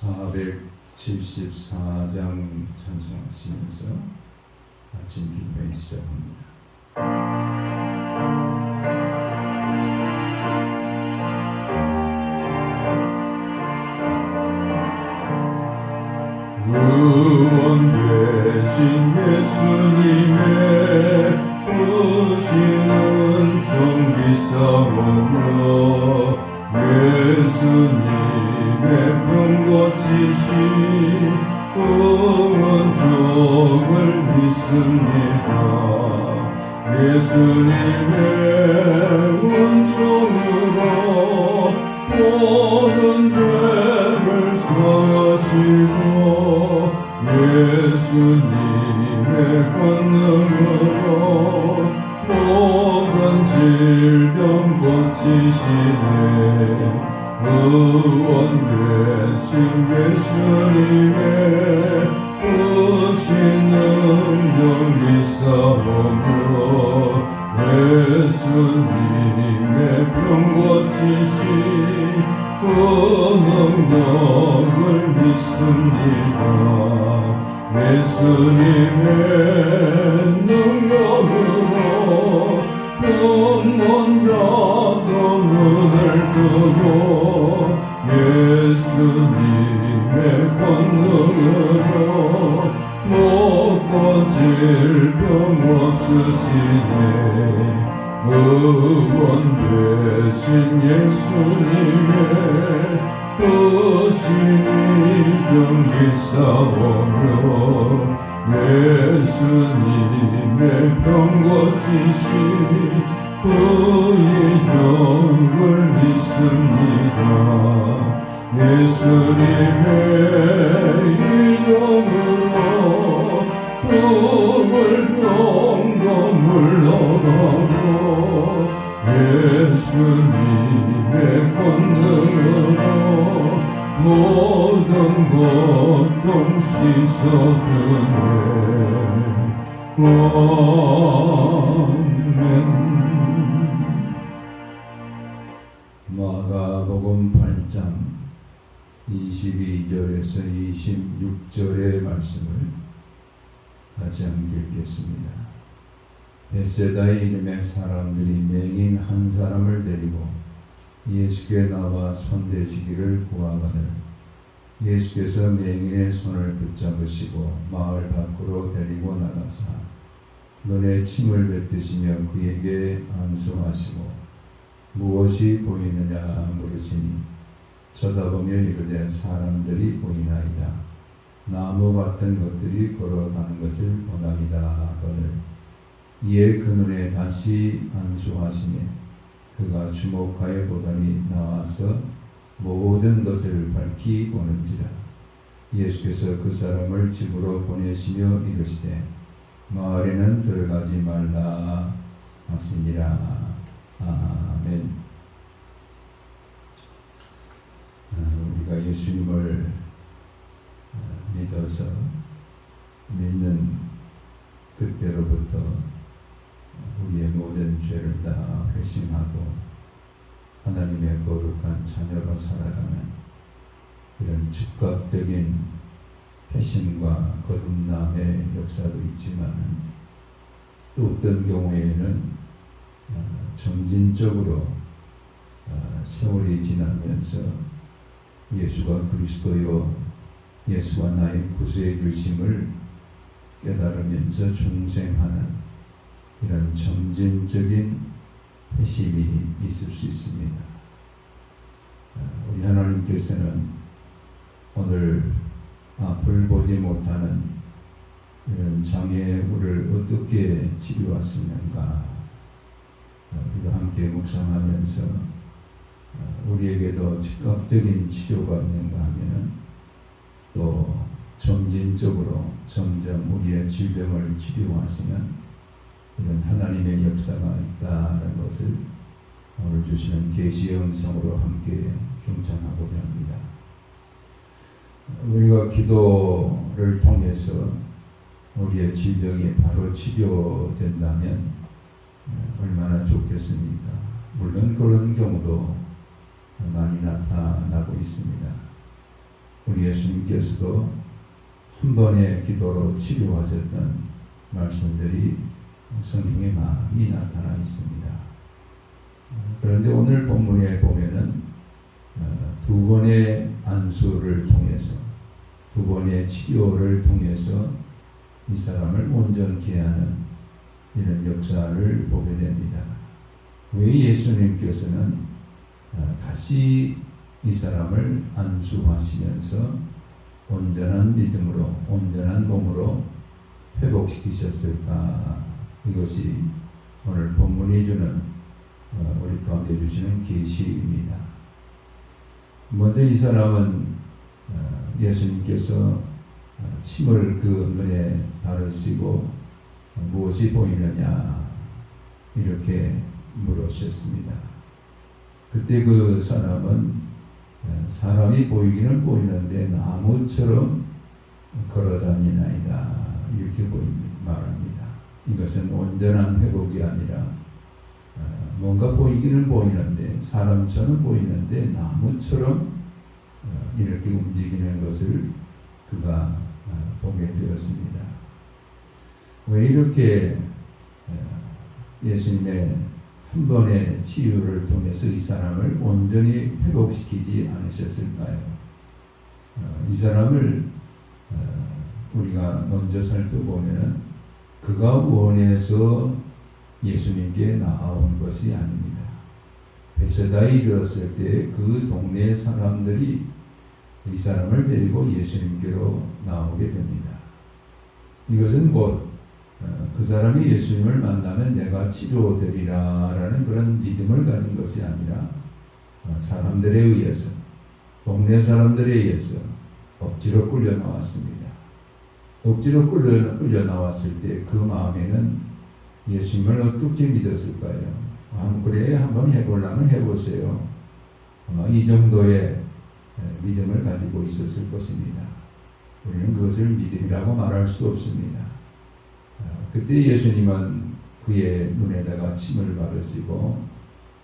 474장 찬송하시면서 아침 기도회 시작합니다. 예수님의 권능으로 모든 질병 고치시네 의원 되신 예수님의 크신 능력 믿사오며 예수님의 병 고치신 그 능력을 믿습니다. 예수님 신 예수님의 크신 이경 믿사오 아멘 마가복음 8장 22절에서 26절의 말씀을 같이 함께 읽겠습니다. 베세다의 이름의 사람들이 맹인 한 사람을 데리고 예수께 나와 손대시기를 구하거늘 예수께서 맹인의 손을 붙잡으시고 마을 밖으로 데리고 나가사 눈에 침을 뱉으시며 그에게 안수하시고 무엇이 보이느냐 물으시니 쳐다보며 이르되 사람들이 보이나이다. 나무 같은 것들이 걸어가는 것을 보나이다 하거늘. 이에 그 눈에 다시 안수하시며 그가 주목하여 보더니 나와서 모든 것을 밝히 보는지라. 예수께서 그 사람을 집으로 보내시며 이르시되 마을에는 들어가지 말라 하시니라. 아멘. 아, 우리가 예수님을 아, 믿어서 믿는 그때로부터 우리의 모든 죄를 다 회심하고 하나님의 거룩한 자녀로 살아가는 이런 즉각적인 회심과 거듭남의 역사도 있지만 또 어떤 경우에는 어, 점진적으로 어, 세월이 지나면서 예수가 그리스도요 예수가 나의 구세의 결심을 깨달으면서 중생하는 이런 점진적인 회심이 있을 수 있습니다. 어, 우리 하나님께서는 오늘 앞을 보지 못하는 이런 장애물을 어떻게 치료하시는가 어, 우리가 함께 묵상하면서 어, 우리에게도 즉각적인 치료가 있는가 하면은 또 점진적으로 점점 우리의 질병을 치료하시는 이런 하나님의 역사가 있다는 것을 오늘 주시는 계시의 음성으로 함께 경청하고자 합니다. 우리가 기도를 통해서 우리의 질병이 바로 치료된다면 얼마나 좋겠습니까? 물론 그런 경우도 많이 나타나고 있습니다. 우리 예수님께서도 한 번의 기도로 치료하셨던 말씀들이 성경에 많이 나타나 있습니다. 그런데 오늘 본문에 보면은 어, 두 번의 안수를 통해서 두 번의 치료를 통해서 이 사람을 온전케 하는 이런 역사를 보게 됩니다. 왜 예수님께서는 어, 다시 이 사람을 안수하시면서 온전한 믿음으로 온전한 몸으로 회복시키셨을까? 이것이 오늘 본문이 주는 어, 우리 가운데 주시는 계시입니다. 먼저 이 사람은 어, 예수님께서 어, 침을 그 눈에 바르시고 무엇이 보이느냐 이렇게 물으셨습니다. 그때 그 사람은 어, 사람이 보이기는 보이는데 나무처럼 걸어다니나이다 이렇게 보입니다. 말합니다. 이것은 온전한 회복이 아니라 어, 뭔가 보이기는 보이는데 사람처럼 보이는데 나무처럼 어, 이렇게 움직이는 것을 그가 어, 보게 되었습니다. 왜 이렇게 예수님의 한 번의 치유를 통해서 이 사람을 온전히 회복시키지 않으셨을까요? 이 사람을 우리가 먼저 살펴보면 그가 원해서 예수님께 나아온 것이 아닙니다. 베세다에 이르렀을 때 그 동네 사람들이 이 사람을 데리고 예수님께로 나오게 됩니다. 이것은 곧그 어, 사람이 예수님을 만나면 내가 치료되리라 라는 그런 믿음을 가진 것이 아니라 어, 사람들에 의해서 동네 사람들에 의해서 억지로 끌려 나왔습니다. 억지로 끌려, 끌려 나왔을 때 그 마음에는 예수님을 어떻게 믿었을까요? 아, 그래 한번 해보려면 해보세요. 아마 이 정도의 믿음을 가지고 있었을 것입니다. 우리는 그것을 믿음이라고 말할 수 없습니다. 아, 그때 예수님은 그의 눈에다가 침을 바르시고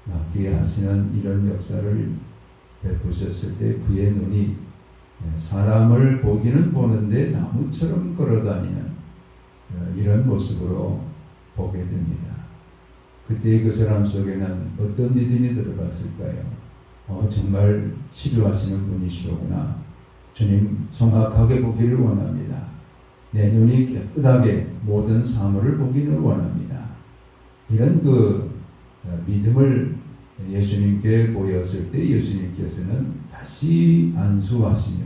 낫게 하시는 이런 역사를 베푸셨을 때 그의 눈이 사람을 보기는 보는데 나무처럼 걸어다니는 어, 이런 모습으로 보게 됩니다. 그때 그 사람 속에는 어떤 믿음이 들어갔을까요? 어, 정말 치료하시는 분이시로구나. 주님 정확하게 보기를 원합니다. 내 눈이 깨끗하게 모든 사물을 보기를 원합니다. 이런 그 어, 믿음을 예수님께 보였을 때 예수님께서는 다시 안수하시며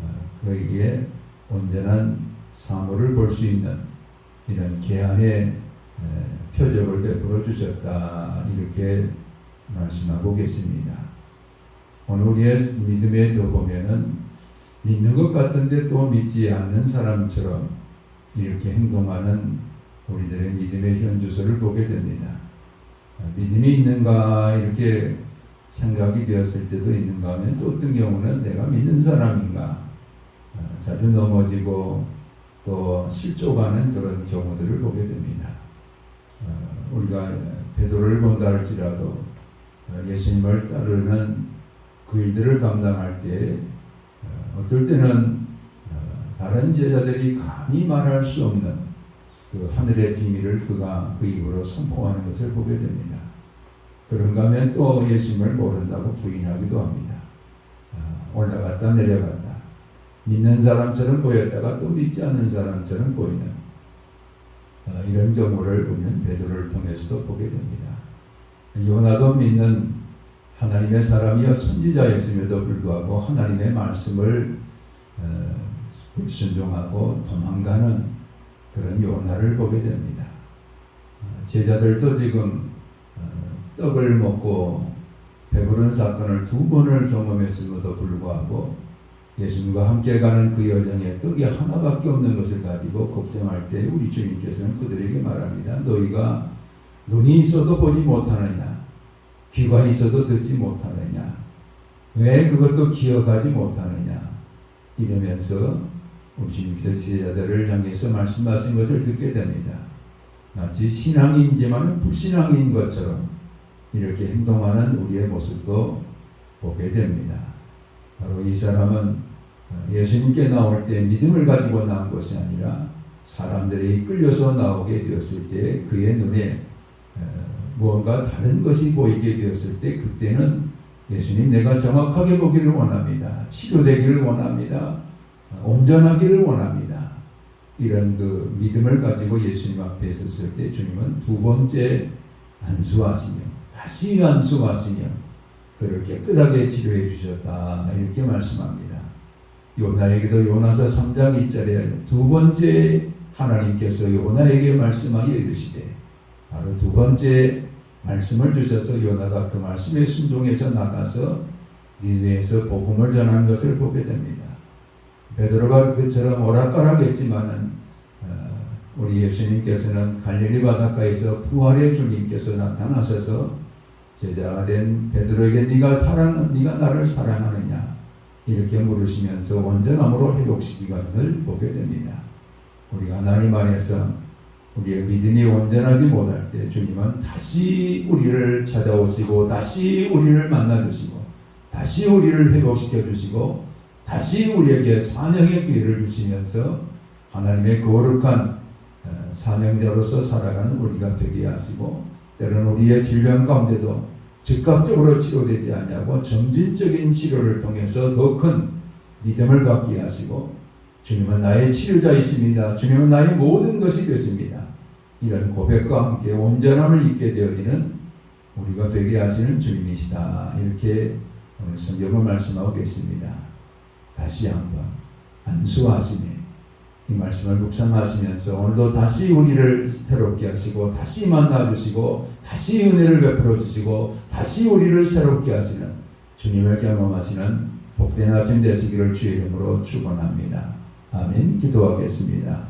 어, 그에게 온전한 사물을 볼 수 있는 이런 계한의 표적을 베풀어 주셨다 이렇게 말씀하고 계십니다. 오늘 우리의 믿음에도 보면은 믿는 것 같은데 또 믿지 않는 사람처럼 이렇게 행동하는 우리들의 믿음의 현주소를 보게 됩니다. 믿음이 있는가 이렇게 생각이 되었을 때도 있는가 하면 또 어떤 경우는 내가 믿는 사람인가 자주 넘어지고 또 실족하는 그런 경우들을 보게 됩니다. 어, 우리가 베드로를 본다 할지라도 예수님을 따르는 그 일들을 감당할 때 어, 어떨 때는 어, 다른 제자들이 감히 말할 수 없는 그 하늘의 비밀을 그가 그 입으로 선포하는 것을 보게 됩니다. 그런가 하면 또 예수님을 모른다고 부인하기도 합니다. 올라갔다 내려갔다. 믿는 사람처럼 보였다가 또 믿지 않는 사람처럼 보이는 어, 이런 경우를 보면 베드로를 통해서도 보게 됩니다. 요나도 믿는 하나님의 사람이여 선지자였음에도 불구하고 하나님의 말씀을 어, 순종하고 도망가는 그런 요나를 보게 됩니다. 어, 제자들도 지금 떡을 먹고 배부른 사건을 두 번을 경험했음에도 불구하고 예수님과 함께 가는 그 여정에 떡이 하나밖에 없는 것을 가지고 걱정할 때 우리 주님께서는 그들에게 말합니다. 너희가 눈이 있어도 보지 못하느냐? 귀가 있어도 듣지 못하느냐? 왜 그것도 기억하지 못하느냐? 이러면서 우리 주님께서 제자들을 향해서 말씀하신 것을 듣게 됩니다. 마치 신앙인지만 불신앙인 것처럼 이렇게 행동하는 우리의 모습도 보게 됩니다. 바로 이 사람은 어, 예수님께 나올 때 믿음을 가지고 나온 것이 아니라 사람들이 이끌려서 나오게 되었을 때 그의 눈에 어, 무언가 다른 것이 보이게 되었을 때 그때는 예수님 내가 정확하게 보기를 원합니다. 치료되기를 원합니다. 어, 온전하기를 원합니다. 이런 그 믿음을 가지고 예수님 앞에 섰을 때 주님은 두 번째 안수하시며 다시 안수하시며 그를 깨끗하게 치료해 주셨다 이렇게 말씀합니다. 요나에게도 요나서 3장 2절에 두 번째 하나님께서 요나에게 말씀하여 이르시되 바로 두 번째 말씀을 주셔서 요나가 그 말씀에 순종해서 나가서 니누에서 복음을 전하는 것을 보게 됩니다. 베드로가 그처럼 오락가락했지만은 어, 우리 예수님께서는 갈릴리 바닷가에서 부활의 주님께서 나타나셔서 제자가 된 베드로에게 네가 사랑 네가 나를 사랑하느냐 이렇게 물으시면서 온전함으로 회복시키기를 보게 됩니다. 우리가 하나님 안에서 우리의 믿음이 온전하지 못할 때 주님은 다시 우리를 찾아오시고 다시 우리를 만나 주시고 다시 우리를 회복시켜 주시고 다시 우리에게 사명의 기회를 주시면서 하나님의 거룩한 어, 사명자로서 살아가는 우리가 되게 하시고 때로는 우리의 질병 가운데도 즉각적으로 치료되지 않냐고 점진적인 치료를 통해서 더 큰 믿음을 갖게 하시고 주님은 나의 치료자이십니다. 주님은 나의 모든 것이 되십니다. 이런 고백과 함께 온전함을 입게 되어지는 우리가 되게 하시는 주님이시다. 이렇게 오늘 성경을 말씀하고 계십니다. 다시 한번 안수하시며 이 말씀을 묵상하시면서 오늘도 다시 우리를 새롭게 하시고 다시 만나 주시고 다시 은혜를 베풀어 주시고 다시 우리를 새롭게 하시는 주님을 경험하시는 복된 아침 되시기를 주의 이름으로 축원합니다. 아멘. 기도하겠습니다.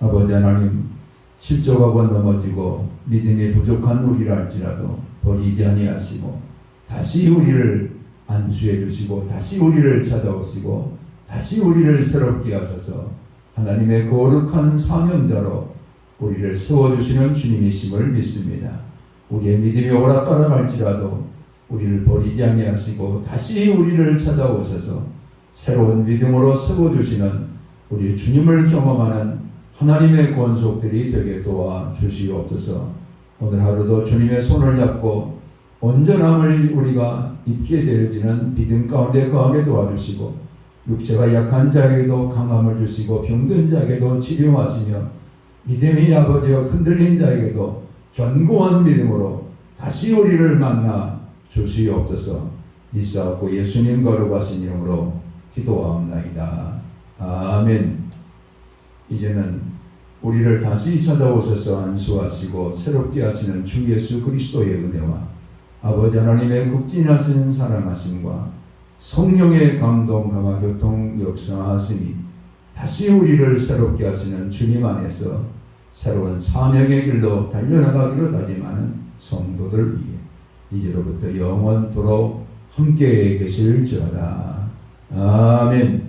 아버지 하나님 실족하고 넘어지고 믿음이 부족한 우리를 할지라도 버리지 아니하시고 다시 우리를 안수해 주시고 다시 우리를 찾아오시고 다시 우리를 새롭게 하셔서 하나님의 거룩한 사명자로 우리를 세워주시는 주님이심을 믿습니다. 우리의 믿음이 오락가락할지라도 우리를 버리지 아니하시고 다시 우리를 찾아오셔서 새로운 믿음으로 세워주시는 우리 주님을 경험하는 하나님의 권속들이 되게 도와 주시옵소서. 오늘 하루도 주님의 손을 잡고 온전함을 우리가 입게 되어지는 믿음 가운데 거하게 도와주시고 육체가 약한 자에게도 강함을 주시고 병든 자에게도 치료하시며 믿음이 아버지여 흔들린 자에게도 견고한 믿음으로 다시 우리를 만나 주시옵소서 이사옵고 예수님 거룩하신 이름으로 기도하옵나이다. 아멘 이제는 우리를 다시 찾아오셔서 안수하시고 새롭게 하시는 주 예수 그리스도의 은혜와 아버지 하나님의 극진하신 사랑하심과 성령의 감동 강화 교통 역사하심이 다시 우리를 새롭게 하시는 주님 안에서 새로운 사명의 길로 달려나가기로 다짐하는 성도들 위해 이제로부터 영원토록 함께 계실지어다. 아멘.